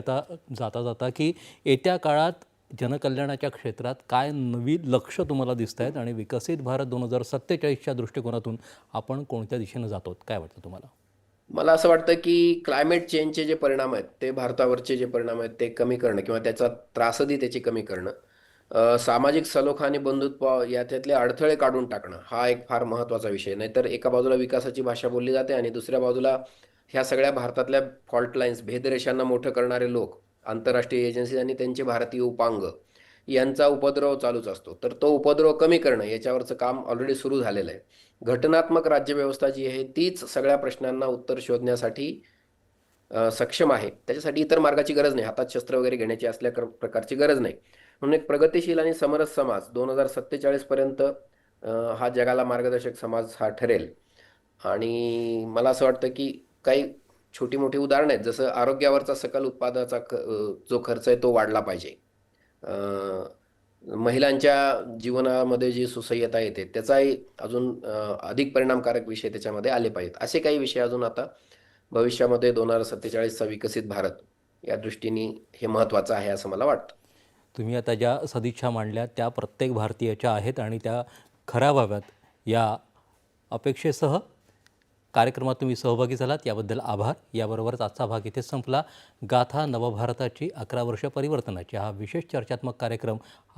आता जाता जाता की येत्या काळात जनकल्याणाच्या क्षेत्रात काय नवी लक्ष तुम्हाला दिसत आहेत आणि विकसित भारत दोन हजार सत्तेचाळीसच्या दृष्टिकोनातून आपण कोणत्या दिशेनं जातो काय वाटतं तुम्हाला? मला असं वाटतं की क्लायमेट चेंजचे जे परिणाम आहेत ते भारतावरचे जे परिणाम आहेत ते कमी करणं किंवा त्याचा त्रासदी त्याची कमी करणं सामाजिक सलोखा आणि बंधुत्व याच्यातले अडथळे काढून टाकणं हा एक फार महत्त्वाचा विषय. नाहीतर एका बाजूला विकासाची भाषा बोलली जाते आणि दुसऱ्या बाजूला ह्या सगळ्या भारतातल्या फॉल्ट लाईन्स भेदरेषांना मोठं करणारे लोक आंतरराष्ट्रीय एजन्सीज आणि त्यांचे भारतीय उपांग यांचा उपद्रव चालूच असतो. तर तो उपद्रव कमी करणं याच्यावरचं काम ऑलरेडी सुरू झालेलं आहे. घटनात्मक राज्यव्यवस्था जी आहे तीच सगळ्या प्रश्नांना उत्तर शोधण्यासाठी सक्षम आहे. त्याच्यासाठी इतर मार्गाची गरज नाही. हातात शस्त्र वगैरे घेण्याची असल्या प्रकारची गरज नाही. म्हणून एक प्रगतिशील आणि समरस समाज दोन हजार सत्तेचाळीस पर्यंत हा जगाला मार्गदर्शक समाज हा ठरेल. आणि मला असं वाटतं की काही छोटी मोठी उदाहरणं आहेत. जसं आरोग्यावरचा सकल उत्पादनाचा जो खर्च आहे तो वाढला पाहिजे. महिलांच्या जीवनामध्ये जी सुसह्यता येते त्याचाही अजून अधिक परिणामकारक विषय त्याच्यामध्ये आले पाहिजेत. असे काही विषय अजून आता भविष्यामध्ये दोन हजार सत्तेचाळीसचा विकसित भारत या दृष्टीने हे महत्त्वाचं आहे असं मला वाटतं. तुम्ही आता ज्या सदिच्छा मांडल्या त्या प्रत्येक भारतीयाच्या आहेत आणि त्या खऱ्या व्हाव्यात या अपेक्षेसह कार्यक्रमात तुम्ही सहभागी झालात. याबद्दल आभार. याबरोबरच आजचा भाग इथेच संपला. गाथा नवभारताची अकरा वर्ष परिवर्तनाची. हा विशेष चर्चात्मक कार्यक्रम